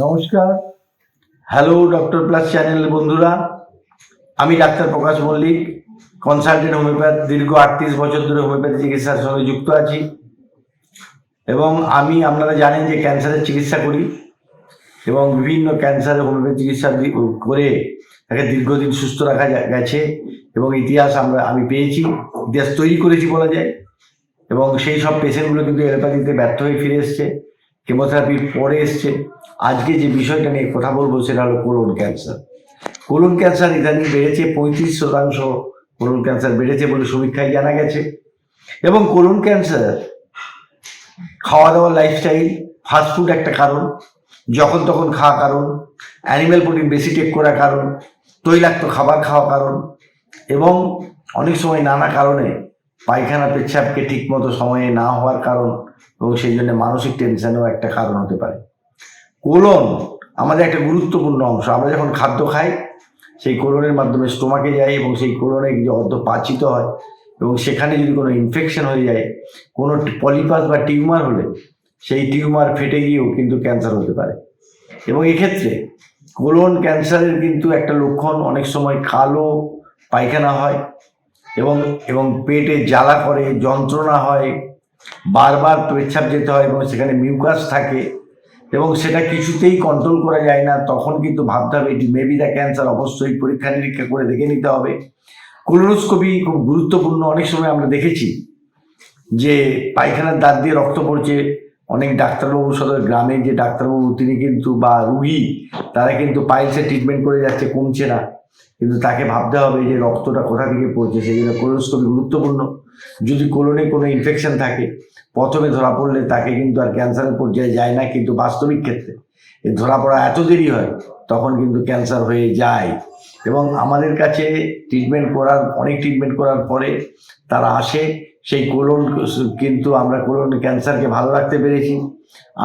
নমস্কার। Hello doctor plus channel বন্ধুরা। আমি doctor Prakash Mallik consultant homoeopath দীর্ঘ আটত্রিশ বছর ধরে হোমিওপ্যাথি চিকিৎসার সঙ্গে যুক্ত আছি। এবং আমি, আপনারা জানেন যে ক্যান্সারের চিকিৎসা করি। এবং বিভিন্ন ক্যান্সারের হোমিওপ্যাথি চিকিৎসা করে তাকে দীর্ঘদিন সুস্থ রাখা গেছে। এবং ইতিহাস আমরা, আমি পেয়েছি, ইতিহাস তৈরি করেছি বলা যায়। এবং সেই সব পেশেন্টগুলো কিন্তু এলোপ্যাথিতে ব্যর্থ হয়ে ফিরে এসছে। কেমোথেরাপির পরে এসছে। আজকে যে বিষয়টা নিয়ে কথা বলব সেটা হলো কোলন ক্যান্সার। কোলন ক্যান্সার ইদানিং বেড়েছে, পঁয়ত্রিশ শতাংশ কোলন ক্যান্সার বেড়েছে বলে সমীক্ষায় জানা গেছে। এবং কোলন ক্যান্সার খাওয়া দাওয়া লাইফস্টাইল ফাস্টফুড একটা কারণ, যখন তখন খাওয়া কারণ অ্যানিম্যাল প্রোটিন বেশি টেক করার কারণ, তৈলাক্ত খাবার খাওয়া কারণ, এবং অনেক সময় নানা কারণে পায়খানা, পেচ্ছাপকে ঠিকমতো সময়ে না হওয়ার কারণ এবং সেই জন্য মানসিক টেনশনও একটা কারণ হতে পারে। কোলন আমাদের একটা গুরুত্বপূর্ণ অংশ। আমরা যখন খাদ্য খাই, সেই কোলনের মাধ্যমে স্টোমাকে যায় এবং সেই কোলনে যে অর্ধ পাচিত হয় এবং সেখানে যদি কোনো ইনফেকশন হয়ে যায়, কোনো পলিপাস বা টিউমার হলে সেই টিউমার ফেটে গিয়েও কিন্তু ক্যান্সার হতে পারে। এবং এক্ষেত্রে কোলন ক্যান্সারের কিন্তু একটা লক্ষণ অনেক সময় কালো পায়খানা হয় এবং এবং পেটে জ্বালা করে, যন্ত্রণা হয়, বারবার পেচ্ছাপ যেতে হয় এবং সেখানে মিউকাস থাকে এবং সেটা কিছুতেই কন্ট্রোল করা যায় না, তখন কিন্তু ভাবতে হবে এটি মেবি দ্য ক্যান্সার অবশ্যই পরীক্ষা নিরীক্ষা করে দেখে নিতে হবে। কোলোনোস্কোপি খুব গুরুত্বপূর্ণ, অনেক সময় আমরা দেখেছি যে পায়খানার দাঁত দিয়ে রক্ত পড়ছে, অনেক ডাক্তারবাবুর সাথে গ্রামে যে ডাক্তারবাবু, তিনি কিন্তু বা রুগী, তারা কিন্তু পাইলসের ট্রিটমেন্ট করে যাচ্ছে, কমছে না। কিন্তু তাকে ভাবতে হবে যে রক্তটা কোথা থেকে পড়ছে সেই জন্য গুরুত্বপূর্ণ। যদি কোলনে কোনো ইনফেকশন থাকে, প্রথমে ধরা পড়লে তাকে কিন্তু আর ক্যান্সারের পর্যায়ে যায় না, কিন্তু বাস্তবিক ক্ষেত্রে। ধরা পড়া এত দেরি হয়, তখন কিন্তু ক্যান্সার হয়ে যায়। এবং আমাদের কাছে ট্রিটমেন্ট করার, অনেক ট্রিটমেন্ট করার পরে তারা আসে, সেই কোলন কিন্তু আমরা কোলন ক্যান্সারকে ভালো রাখতে পেরেছি।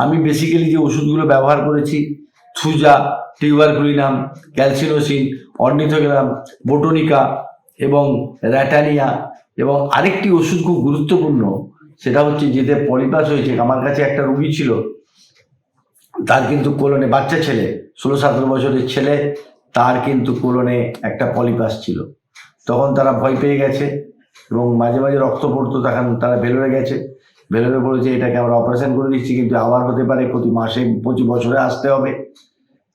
আমি বেসিক্যালি যে ওষুধগুলো ব্যবহার করেছি থুজা টিউবারকুলিনাম ক্যালসিনোসিন, অর্নিথোগ্রাম, বোটোনিকা এবং র্যাটানিয়া এবং আরেকটি ওষুধ খুব গুরুত্বপূর্ণ, সেটা হচ্ছে যেতে পলিপাস হয়েছে, আমার কাছে একটা রুগী ছিল, তার কিন্তু কোলনে বাচ্চা ছেলে, ষোলো সতেরো বছরের ছেলে, তার কিন্তু কোলনে একটা পলিপাস ছিল। তখন তারা ভয় পেয়ে গেছে এবং মাঝে মাঝে রক্ত পড়তো তখন তারা ভেলোরে গেছে। ভেলোরে বলেছে, এটাকে আমরা অপারেশন করে দিচ্ছি, কিন্তু আবার হতে পারে প্রতি মাসে প্রতি বছরে আসতে হবে।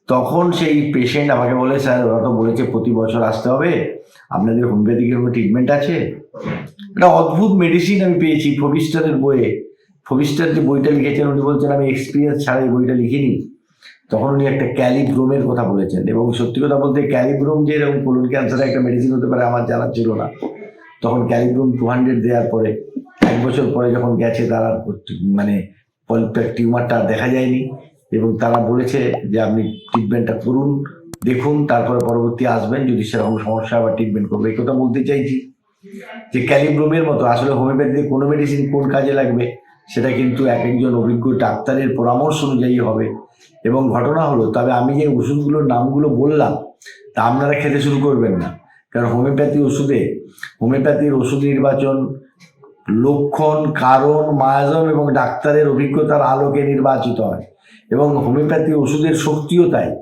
তখন সেই পেশেন্ট আমাকে বলে, স্যার, ওরা তো বলেছে প্রতি বছর আসতে হবে। আপনাদের হোমিওপ্যাথিকের কোনো ট্রিটমেন্ট আছে? একটা অদ্ভুত মেডিসিন আমি পেয়েছি ফবিস্টারের বইয়ে। ফবিস্টার যে বইটা লিখেছেন, উনি বলছেন, আমি এক্সপিরিয়েন্স ছাড়া এই বইটা লিখিনি। তখন উনি একটা ক্যালিব্রোমের কথা বলেছেন, এবং সত্যি কথা বলতে ক্যালিব্রোম যে এরকম কোলন ক্যান্সারের একটা মেডিসিন হতে পারে, আমার জানা ছিল না। তখন ক্যালিব্রোম টু হান্ড্রেড দেওয়ার পরে এক বছর পরে যখন গেছে তারা মানে টিউমারটা দেখা যায়নি এবং তারা বলেছে যে আপনি ট্রিটমেন্টটা করুন, দেখুন, তারপরে পরবর্তী আসবেন যদি সেরকম সমস্যা আবার ট্রিটমেন্ট করবে। এই কথা বলতে চাইছি যে ক্যালিব্রোমের মতো আসলে হোমিওপ্যাথিতে কোনো মেডিসিন কোন কাজে লাগবে সেটা কিন্তু এক একজন অভিজ্ঞ ডাক্তারের পরামর্শ অনুযায়ী হবে। এবং ঘটনা হলো, তবে আমি যে ওষুধগুলোর নামগুলো বললাম, তা আপনারা খেতে শুরু করবেন না। কারণ হোমিওপ্যাথি ওষুধে, হোমিওপ্যাথির ওষুধ নির্বাচন লক্ষণ, কারণ, মায়াজম এবং ডাক্তারের অভিজ্ঞতার আলোকে নির্বাচিত হয়। এবং হোমিওপ্যাথি ওষুধের শক্তিও তাই।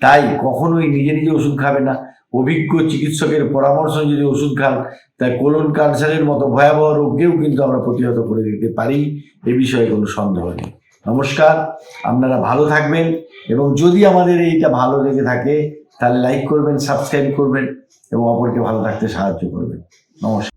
তাই কখনোই নিজে নিজে ওষুধ খাবে না। অভিজ্ঞ চিকিৎসকের পরামর্শ যদি ওষুধ খান, তাই কোলন ক্যান্সারের মতো ভয়াবহ রোগকেও কিন্তু আমরা প্রতিহত করে দিতে পারি। এ বিষয়ে কোনো সন্দেহ নেই। নমস্কার, আপনারা ভালো থাকবেন এবং যদি আমাদের এইটা ভালো লেগে থাকে, তাহলে লাইক করবেন সাবস্ক্রাইব করবেন এবং অপরকে ভালো থাকতে সাহায্য করবেন। নমস্কার।